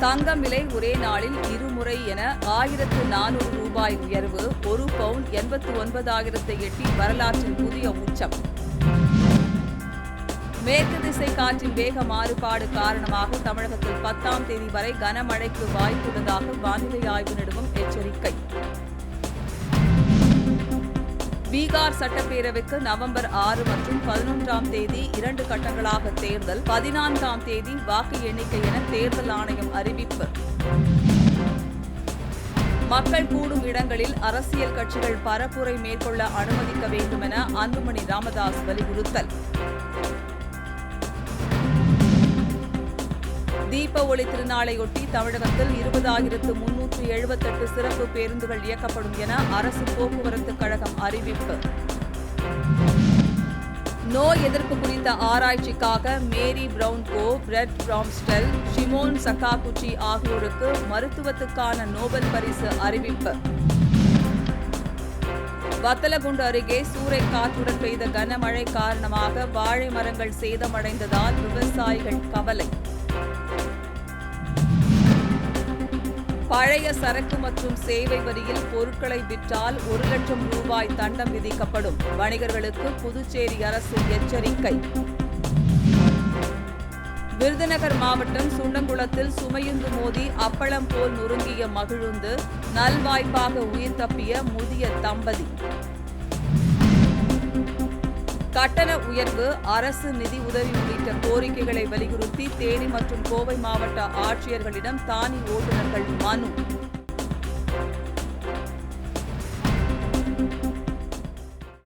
தங்கம் விலை ஒரே நாளில் இருமுறை என ஆயிரத்து நானூறு ரூபாய் உயர்வு ஒரு பவுன் எண்பத்து ஒன்பதாயிரத்தை எட்டி வரலாற்றின் புதிய உச்சம். மேற்கு திசை காற்றின் வேக மாறுபாடு காரணமாக தமிழகத்தில் பத்தாம் தேதி வரை கனமழைக்கு வாய்ப்புள்ளதாக வானிலை ஆய்வு நிறுவனம் எச்சரிக்கை. பீகார் சட்டப்பேரவைக்கு நவம்பர் ஆறு மற்றும் பதினொன்றாம் தேதி இரண்டு கட்டங்களாக தேர்தல் பதினான்காம் தேதி வாக்கு எண்ணிக்கை என தேர்தல் ஆணையம் அறிவிப்பு. மக்கள் கூடும் இடங்களில் அரசியல் கட்சிகள் பரப்புரை மேற்கொள்ள அனுமதிக்க வேண்டும் என அன்புமணி ராமதாஸ் வலியுறுத்தல். தீப ஒளி திருநாளையொட்டி தமிழகத்தில் இருபதாயிரத்து முன்னூற்று எழுபத்தெட்டு சிறப்பு பேருந்துகள் இயக்கப்படும் என அரசு போக்குவரத்து கழகம் அறிவிப்பு. நோய் எதிர்ப்பு குறித்த ஆராய்ச்சிக்காக Mary Brunkow Fred Ramsdell Shimon Sakaguchi ஆகியோருக்கு மருத்துவத்துக்கான நோபல் பரிசு அறிவிப்பு. வத்தலகுண்டு அருகே சூறை காற்றுடன் பெய்த கனமழை காரணமாக வாழை மரங்கள் சேதமடைந்ததால் விவசாயிகள் கவலை. பழைய சரக்கு மற்றும் சேவை வரியில் பொருட்களை விற்றால் ஒரு லட்சம் ரூபாய் தண்டம் விதிக்கப்படும். வணிகர்களுக்கு புதுச்சேரி அரசு எச்சரிக்கை. விருதுநகர் மாவட்டம் சுண்டங்குளத்தில் சுமையுந்து மோதி அப்பளம் போல் நொறுங்கிய மகிழுந்து நல்வாய்ப்பாக உயிர் தப்பிய முதிய தம்பதி. கட்டண உயர்வு அரசு நிதி உதவி உள்ளிட்ட கோரிக்கைகளை வலியுறுத்தி தேனி மற்றும் கோவை மாவட்ட ஆட்சியர்களிடம் தானி ஓட்டுநர்கள் மனு.